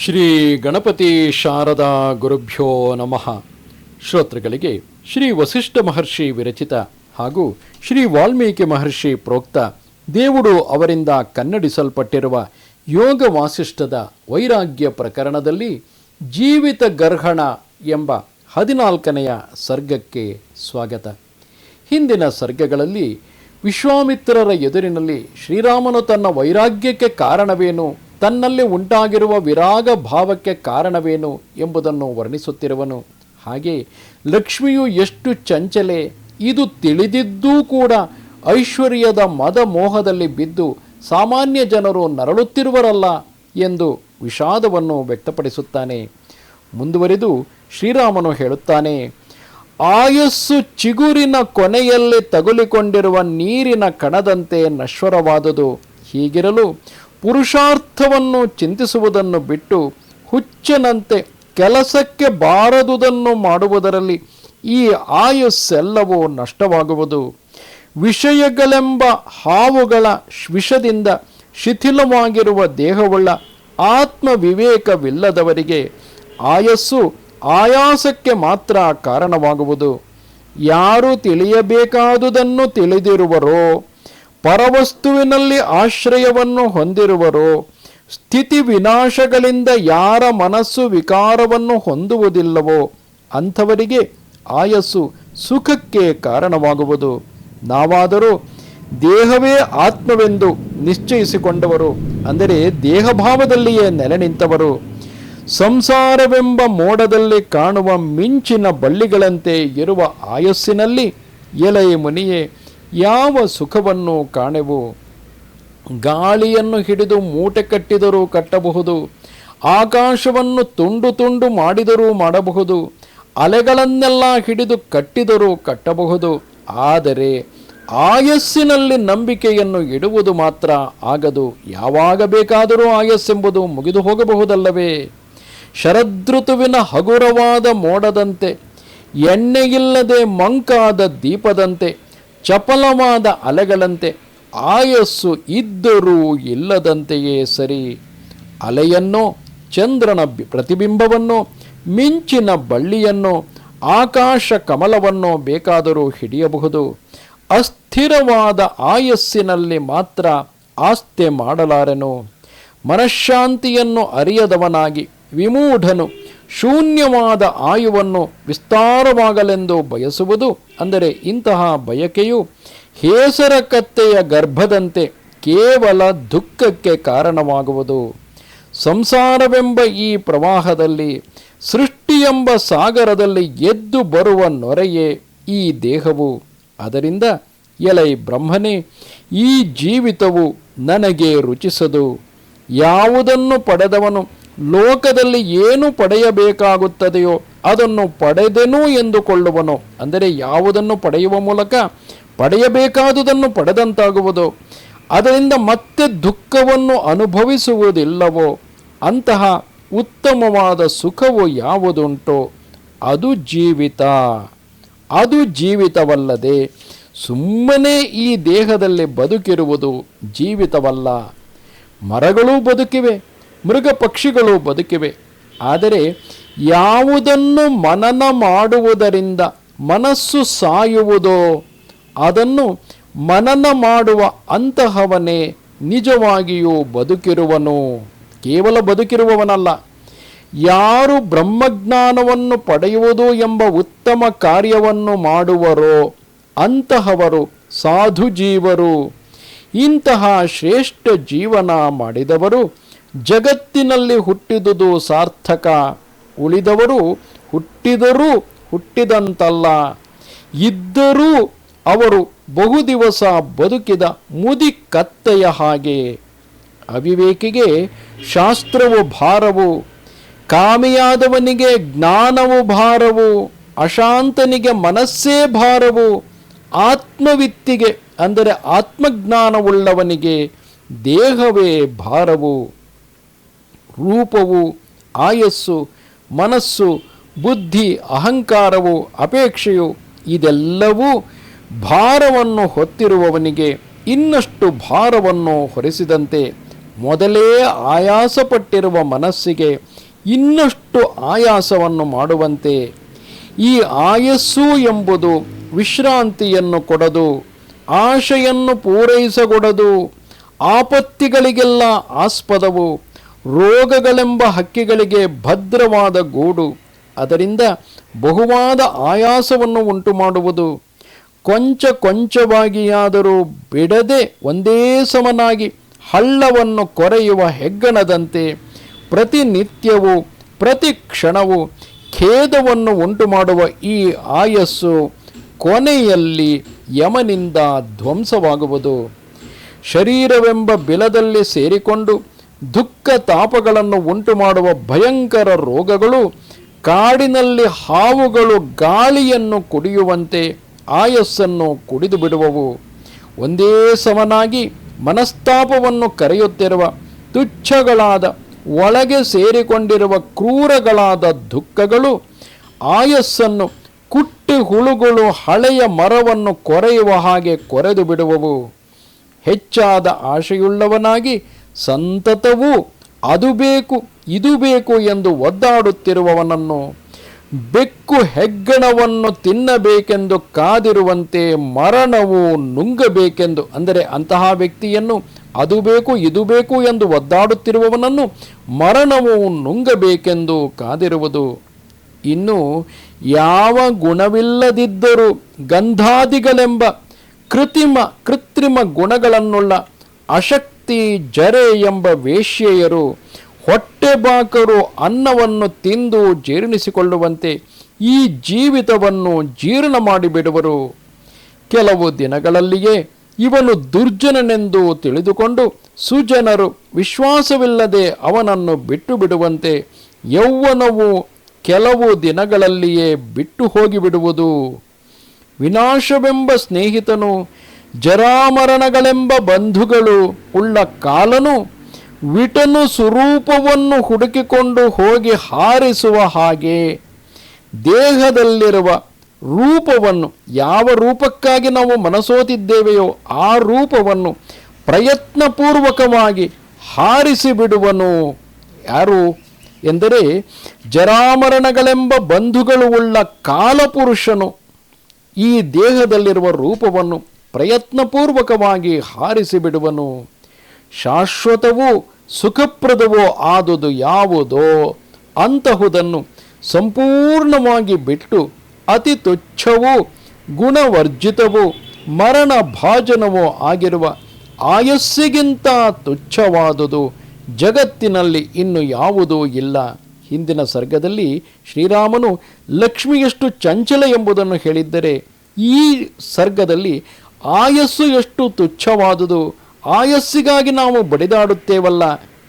ಶ್ರೀ ಗಣಪತಿ ಶಾರದಾ ಗುರುಭ್ಯೋ ನಮಃ. ಶ್ರೋತೃಗಳಿಗೆ ಶ್ರೀ ವಸಿಷ್ಠ ಮಹರ್ಷಿ ವಿರಚಿತ ಹಾಗೂ ಶ್ರೀ ವಾಲ್ಮೀಕಿ ಮಹರ್ಷಿ ಪ್ರೋಕ್ತ ದೇವುಡು ಅವರಿಂದ ಕನ್ನಡಿಸಲ್ಪಟ್ಟಿರುವ ಯೋಗ ವಾಸಿಷ್ಠದ ವೈರಾಗ್ಯ ಪ್ರಕರಣದಲ್ಲಿ ಜೀವಿತ ಗರ್ಹಣ ಎಂಬ ಹದಿನಾಲ್ಕನೆಯ ಸರ್ಗಕ್ಕೆ ಸ್ವಾಗತ. ಹಿಂದಿನ ಸರ್ಗಗಳಲ್ಲಿ ವಿಶ್ವಾಮಿತ್ರರ ಎದುರಿನಲ್ಲಿ ಶ್ರೀರಾಮನು ತನ್ನ ವೈರಾಗ್ಯಕ್ಕೆ ಕಾರಣವೇನು? ತನ್ನಲ್ಲಿ ಉಂಟಾಗಿರುವ ವಿರಾಗ ಭಾವಕ್ಕೆ ಕಾರಣವೇನು ಎಂಬುದನ್ನು ವರ್ಣಿಸುತ್ತಿರುವನು. ಹಾಗೆ ಲಕ್ಷ್ಮಿಯು ಎಷ್ಟು ಚಂಚಲೆ, ಇದು ತಿಳಿದಿದ್ದೂ ಕೂಡ ಐಶ್ವರ್ಯದ ಮದ ಮೋಹದಲ್ಲಿ ಬಿದ್ದು ಸಾಮಾನ್ಯ ಜನರು ನರಳುತ್ತಿರುವರಲ್ಲ ಎಂದು ವಿಷಾದವನ್ನು ವ್ಯಕ್ತಪಡಿಸುತ್ತಾನೆ. ಮುಂದುವರಿದು ಶ್ರೀರಾಮನು ಹೇಳುತ್ತಾನೆ, ಆಯಸ್ಸು ಚಿಗುರಿನ ಕೊನೆಯಲ್ಲಿ ತಗುಲಿಕೊಂಡಿರುವ ನೀರಿನ ಕಣದಂತೆ ನಶ್ವರವಾದುದು. ಹೀಗಿರಲು ಪುರುಷಾರ್ಥವನ್ನು ಚಿಂತಿಸುವುದನ್ನು ಬಿಟ್ಟು ಹುಚ್ಚನಂತೆ ಕೆಲಸಕ್ಕೆ ಬಾರದುದನ್ನು ಮಾಡುವುದರಲ್ಲಿ ಈ ಆಯುಸ್ಸೆಲ್ಲವೂ ನಷ್ಟವಾಗುವುದು. ವಿಷಯಗಳೆಂಬ ಹಾವುಗಳ ವಿಷದಿಂದ ಶಿಥಿಲವಾಗಿರುವ ದೇಹವುಳ್ಳ ಆತ್ಮ ವಿವೇಕವಿಲ್ಲದವರಿಗೆ ಆಯಸ್ಸು ಆಯಾಸಕ್ಕೆ ಮಾತ್ರ ಕಾರಣವಾಗುವುದು. ಯಾರು ತಿಳಿಯಬೇಕಾದುದನ್ನು ತಿಳಿದಿರುವರೋ ಪರವಸ್ತುವಿನಲ್ಲಿ ಆಶ್ರಯವನ್ನು ಹೊಂದಿರುವರು. ಸ್ಥಿತಿ ವಿನಾಶಗಳಿಂದ ಯಾರ ಮನಸ್ಸು ವಿಕಾರವನ್ನು ಹೊಂದುವುದಿಲ್ಲವೋ ಅಂಥವರಿಗೆ ಆಯಸ್ಸು ಸುಖಕ್ಕೆ ಕಾರಣವಾಗುವುದು. ನಾವಾದರೂ ದೇಹವೇ ಆತ್ಮವೆಂದು ನಿಶ್ಚಯಿಸಿಕೊಂಡವರು, ಅಂದರೆ ದೇಹಭಾವದಲ್ಲಿಯೇ ನೆಲೆ ನಿಂತವರು ಸಂಸಾರವೆಂಬ ಮೋಡದಲ್ಲಿ ಕಾಣುವ ಮಿಂಚಿನ ಬಳ್ಳಿಗಳಂತೆ ಇರುವ ಆಯಸ್ಸಿನಲ್ಲಿ ಎಲೆಯ ಮುನಿಯೇ ಯಾವ ಸುಖವನ್ನು ಕಾಣೆವು? ಗಾಳಿಯನ್ನು ಹಿಡಿದು ಮೂಟೆ ಕಟ್ಟಿದರೂ ಕಟ್ಟಬಹುದು, ಆಕಾಶವನ್ನು ತುಂಡು ತುಂಡು ಮಾಡಿದರೂ ಮಾಡಬಹುದು, ಅಲೆಗಳನ್ನೆಲ್ಲ ಹಿಡಿದು ಕಟ್ಟಿದರೂ ಕಟ್ಟಬಹುದು, ಆದರೆ ಆಯಸ್ಸಿನಲ್ಲಿ ನಂಬಿಕೆಯನ್ನು ಇಡುವುದು ಮಾತ್ರ ಆಗದು ಯಾವಾಗ ಬೇಕಾದರೂ ಆಯಸ್ಸೆಂಬುದು ಮುಗಿದು ಹೋಗಬಹುದಲ್ಲವೇ? ಶರದೃತುವಿನ ಹಗುರವಾದ ಮೋಡದಂತೆ, ಎಣ್ಣೆಯಿಲ್ಲದೆ ಮಂಕಾದ ದೀಪದಂತೆ ಚಪಲವಾದ ಅಲೆಗಳಂತೆ ಆಯಸ್ಸು ಇದ್ದರೂ ಇಲ್ಲದಂತೆಯೇ ಸರಿ. ಅಲೆಯನ್ನೋ, ಚಂದ್ರನ ಪ್ರತಿಬಿಂಬವನ್ನೋ, ಮಿಂಚಿನ ಬಳ್ಳಿಯನ್ನು, ಆಕಾಶ ಕಮಲವನ್ನು ಬೇಕಾದರೂ ಹಿಡಿಯಬಹುದು. ಅಸ್ಥಿರವಾದ ಆಯಸ್ಸಿನಲ್ಲಿ ಮಾತ್ರ ಆಸ್ತೆ ಮಾಡಲಾರೆನು. ಮನಃಶಾಂತಿಯನ್ನು ಅರಿಯದವನಾಗಿ ವಿಮೂಢನು ಶೂನ್ಯವಾದ ಆಯುವನ್ನು ವಿಸ್ತಾರವಾಗಲೆಂದು ಬಯಸುವುದು, ಅಂದರೆ ಇಂತಹ ಬಯಕೆಯು ಹೇಸರ ಕತ್ತೆಯ ಗರ್ಭದಂತೆ ಕೇವಲ ದುಃಖಕ್ಕೆ ಕಾರಣವಾಗುವುದು. ಸಂಸಾರವೆಂಬ ಈ ಪ್ರವಾಹದಲ್ಲಿ ಸೃಷ್ಟಿಯೆಂಬ ಸಾಗರದಲ್ಲಿ ಎದ್ದು ಬರುವ ನೊರೆಯೇ ಈ ದೇಹವು. ಅದರಿಂದ ಎಲೈ ಬ್ರಹ್ಮನೇ, ಈ ಜೀವಿತವು ನನಗೆ ರುಚಿಸದು. ಯಾವುದನ್ನು ಪಡೆದವನು ಲೋಕದಲ್ಲಿ ಏನು ಪಡೆಯಬೇಕಾಗುತ್ತದೆಯೋ ಅದನ್ನು ಪಡೆದೆನು ಎಂದುಕೊಳ್ಳುವನು. ಅಂದರೆ ಯಾವುದನ್ನು ಪಡೆಯುವ ಮೂಲಕ ಪಡೆಯಬೇಕಾದುದನ್ನು ಪಡೆದಂತಾಗುವುದು. ಅದರಿಂದ ಮತ್ತೆ ದುಃಖವನ್ನು ಅನುಭವಿಸುವುದಿಲ್ಲವೋ, ಅಂತಹ ಉತ್ತಮವಾದ ಸುಖವು ಯಾವುದುಂಟೋ? ಅದು ಜೀವಿತ. ಅದು ಜೀವಿತವಲ್ಲದೆ ಸುಮ್ಮನೆ ಈ ದೇಹದಲ್ಲಿ ಬದುಕಿರುವುದು ಜೀವಿತವಲ್ಲ. ಮರಗಳೂ ಬದುಕಿವೆ ಮೃಗ ಪಕ್ಷಿಗಳು ಬದುಕಿವೆ. ಆದರೆ ಯಾವುದನ್ನು ಮನನ ಮಾಡುವುದರಿಂದ ಮನಸ್ಸು ಸಾಯುವುದೋ ಅದನ್ನು ಮನನ ಮಾಡುವ ಅಂತಹವನೇ ನಿಜವಾಗಿಯೂ ಬದುಕಿರುವನು. ಕೇವಲ ಬದುಕಿರುವವನಲ್ಲ. ಯಾರು ಬ್ರಹ್ಮಜ್ಞಾನವನ್ನು ಪಡೆಯುವುದು ಎಂಬ ಉತ್ತಮ ಕಾರ್ಯವನ್ನು ಮಾಡುವರೋ ಅಂತಹವರು ಸಾಧು ಜೀವರು ಇಂತಹ ಶ್ರೇಷ್ಠ ಜೀವನ ಮಾಡಿದವರು ಜಗತ್ತಿನಲ್ಲಿ ಹುಟ್ಟಿದುದು ಸಾರ್ಥಕ. ಉಳಿದವರು ಹುಟ್ಟಿದರೂ ಹುಟ್ಟಿದಂತಲ್ಲ. ಇದ್ದರೂ ಅವರು ಬಹುದಿವಸ ಬದುಕಿದ ಮುದಿ ಕತ್ತೆಯ ಹಾಗೆ. ಅವಿವೇಕಿಗೆ ಶಾಸ್ತ್ರವು ಭಾರವು. ಕಾಮಿಯಾದವನಿಗೆ ಜ್ಞಾನವು ಭಾರವು. ಅಶಾಂತನಿಗೆ ಮನಸ್ಸೇ ಭಾರವು. ಆತ್ಮವಿತ್ತಿಗೆ ಅಂದರೆ ಆತ್ಮಜ್ಞಾನವುಳ್ಳವನಿಗೆ ದೇಹವೇ ಭಾರವು. ರೂಪವು, ಆಯಸ್ಸು, ಮನಸ್ಸು, ಬುದ್ಧಿ, ಅಹಂಕಾರವು, ಅಪೇಕ್ಷೆಯು, ಇದೆಲ್ಲವೂ ಭಾರವನ್ನು ಹೊತ್ತಿರುವವನಿಗೆ ಇನ್ನಷ್ಟು ಭಾರವನ್ನು ಹೊರಿಸಿದಂತೆ ಮೊದಲೇ ಆಯಾಸಪಟ್ಟಿರುವ ಮನಸ್ಸಿಗೆ ಇನ್ನಷ್ಟು ಆಯಾಸವನ್ನು ಮಾಡುವಂತೆ. ಈ ಆಯಸ್ಸು ಎಂಬುದು ವಿಶ್ರಾಂತಿಯನ್ನು ಕೊಡದು, ಆಶೆಯನ್ನು ಪೂರೈಸಗೊಡದು, ಆಪತ್ತಿಗಳಿಗೆಲ್ಲ ಆಸ್ಪದವು. ರೋಗಗಳೆಂಬ ಹಕ್ಕಿಗಳಿಗೆ ಭದ್ರವಾದ ಗೂಡು, ಅದರಿಂದ ಬಹುವಾದ ಆಯಾಸವನ್ನು ಉಂಟು ಮಾಡುವುದು ಕೊಂಚ ಕೊಂಚವಾಗಿಯಾದರೂ ಬಿಡದೆ ಒಂದೇ ಸಮನಾಗಿ ಹಳ್ಳವನ್ನು ಕೊರೆಯುವ ಹೆಗ್ಗಣದಂತೆ ಪ್ರತಿನಿತ್ಯವೂ ಪ್ರತಿ ಕ್ಷಣವೂ ಖೇದವನ್ನು ಉಂಟು ಮಾಡುವ ಈ ಆಯಸ್ಸು ಕೊನೆಯಲ್ಲಿ ಯಮನಿಂದ ಧ್ವಂಸವಾಗುವುದು. ಶರೀರವೆಂಬ ಬಿಲದಲ್ಲಿ ಸೇರಿಕೊಂಡು ದುಃಖ ತಾಪಗಳನ್ನು ಉಂಟು ಮಾಡುವ ಭಯಂಕರ ರೋಗಗಳು, ಕಾಡಿನಲ್ಲಿ ಹಾವುಗಳು ಗಾಳಿಯನ್ನು ಕುಡಿಯುವಂತೆ ಆಯಸ್ಸನ್ನು ಕುಡಿದು ಬಿಡುವವು ಒಂದೇ ಸಮನಾಗಿ ಮನಸ್ತಾಪವನ್ನು ಕರೆಯುತ್ತಿರುವ ತುಚ್ಛಗಳಾದ, ಒಳಗೆ ಸೇರಿಕೊಂಡಿರುವ ಕ್ರೂರಗಳಾದ ದುಃಖಗಳು, ಆಯಸ್ಸನ್ನು ಕುಟ್ಟಿ ಹುಳುಗಳು ಹಳೆಯ ಮರವನ್ನು ಕೊರೆಯುವ ಹಾಗೆ ಕೊರೆದು ಬಿಡುವವು ಹೆಚ್ಚಾದ ಆಶೆಯುಳ್ಳವನಾಗಿ ಸಂತತವೂ ಅದು ಬೇಕು, ಇದು ಬೇಕು ಎಂದು ಒದ್ದಾಡುತ್ತಿರುವವನನ್ನು ಬೆಕ್ಕು ಹೆಗ್ಗಣವನ್ನು ತಿನ್ನಬೇಕೆಂದು ಕಾದಿರುವಂತೆ ಮರಣವು ನುಂಗಬೇಕೆಂದು, ಅಂದರೆ ಅಂತಹ ವ್ಯಕ್ತಿಯನ್ನು ಅದು ಬೇಕು, ಇದು ಬೇಕು ಎಂದು ಒದ್ದಾಡುತ್ತಿರುವವನನ್ನು ಮರಣವು ನುಂಗಬೇಕೆಂದು ಕಾದಿರುವುದು. ಇನ್ನು ಯಾವ ಗುಣವಿಲ್ಲದಿದ್ದರೂ ಗಂಧಾದಿಗಳೆಂಬ ಕೃತಿಮ, ಕೃತ್ರಿಮ ಗುಣಗಳನ್ನುಳ್ಳ ಅಶಕ್ತಿ ಜರೆ ಎಂಬ ವೇಶ್ಯೆಯರು ಹೊಟ್ಟೆಬಾಕರು ಅನ್ನವನ್ನು ತಿಂದು ಜೀರ್ಣಿಸಿಕೊಳ್ಳುವಂತೆ ಈ ಜೀವಿತವನ್ನು ಜೀರ್ಣ ಮಾಡಿಬಿಡುವರು. ಕೆಲವು ದಿನಗಳಲ್ಲಿಯೇ ಇವನು ದುರ್ಜನನೆಂದು ತಿಳಿದುಕೊಂಡು ಸುಜನರು ವಿಶ್ವಾಸವಿಲ್ಲದೆ ಅವನನ್ನು ಬಿಟ್ಟು ಬಿಡುವಂತೆ ಯೌವನವು ಕೆಲವು ದಿನಗಳಲ್ಲಿಯೇ ಬಿಟ್ಟು ಹೋಗಿಬಿಡುವುದು. ವಿನಾಶವೆಂಬ ಸ್ನೇಹಿತನು ಜರಾಮರಣಗಳೆಂಬ ಬಂಧುಗಳು ಉಳ್ಳ ಕಾಲನು ವಿಟನು ಸ್ವರೂಪವನ್ನು ಹುಡುಕಿಕೊಂಡು ಹೋಗಿ ಹಾರಿಸುವ ಹಾಗೆ ದೇಹದಲ್ಲಿರುವ ರೂಪವನ್ನು ಯಾವ ರೂಪಕ್ಕಾಗಿ ನಾವು ಮನಸೋತಿದ್ದೇವೆಯೋ ಆ ರೂಪವನ್ನು ಪ್ರಯತ್ನಪೂರ್ವಕವಾಗಿ ಹಾರಿಸಿ ಬಿಡುವನು ಯಾರು ಎಂದರೆ ಜರಾಮರಣಗಳೆಂಬ ಬಂಧುಗಳು ಉಳ್ಳ ಕಾಲಪುರುಷನು ಈ ದೇಹದಲ್ಲಿರುವ ರೂಪವನ್ನು ಪ್ರಯತ್ನಪೂರ್ವಕವಾಗಿ ಹಾರಿಸಿಬಿಡುವನು. ಶಾಶ್ವತವೂ ಸುಖಪ್ರದವೋ ಆದುದು ಯಾವುದೋ ಅಂತಹುದನ್ನು ಸಂಪೂರ್ಣವಾಗಿ ಬಿಟ್ಟು ಅತಿ ತುಚ್ಛವೂ ಗುಣವರ್ಜಿತವೂ ಮರಣ ಭಾಜನವೂ ಆಗಿರುವ ಆಯಸ್ಸಿಗಿಂತ ತುಚ್ಛವಾದುದು ಜಗತ್ತಿನಲ್ಲಿ ಇನ್ನು ಯಾವುದೂ ಇಲ್ಲ. ಹಿಂದಿನ ಸರ್ಗದಲ್ಲಿ ಶ್ರೀರಾಮನು ಲಕ್ಷ್ಮಿಯಷ್ಟು ಚಂಚಲ ಎಂಬುದನ್ನು ಹೇಳಿದ್ದರೆ ಈ ಸರ್ಗದಲ್ಲಿ ಆಯಸ್ಸು ಎಷ್ಟು ತುಚ್ಛವಾದುದು, ಆಯಸ್ಸಿಗಾಗಿ ನಾವು ಬಡಿದಾಡುತ್ತೇವಲ್ಲ,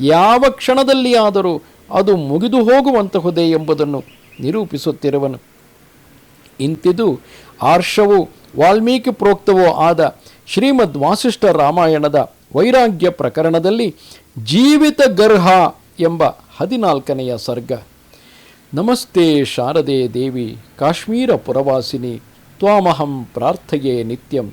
ಯಾವ ಕ್ಷಣದಲ್ಲಿ ಆದರೂ ಅದು ಮುಗಿದು ಹೋಗುವಂತಹುದೇ ಎಂಬುದನ್ನು ನಿರೂಪಿಸುತ್ತಿರುವನು. ಇಂತಿದು ಆರ್ಷವೂ ವಾಲ್ಮೀಕಿ ಪ್ರೋಕ್ತವೋ ಆದ ಶ್ರೀಮದ್ ವಾಸಿಷ್ಠ ರಾಮಾಯಣದ ವೈರಾಗ್ಯ ಪ್ರಕರಣದಲ್ಲಿ ಜೀವಿತ ಗರ್ಹ ಎಂಬ ಹದಿನಾಲ್ಕನೆಯ ಸರ್ಗ. ನಮಸ್ತೆ ಶಾರದೆ ದೇವಿ, ಕಾಶ್ಮೀರ ಪುರವಾಸಿನಿ, ತ್ವಾಮಹಂ ಪ್ರಾರ್ಥಯೇ ನಿತ್ಯಂ.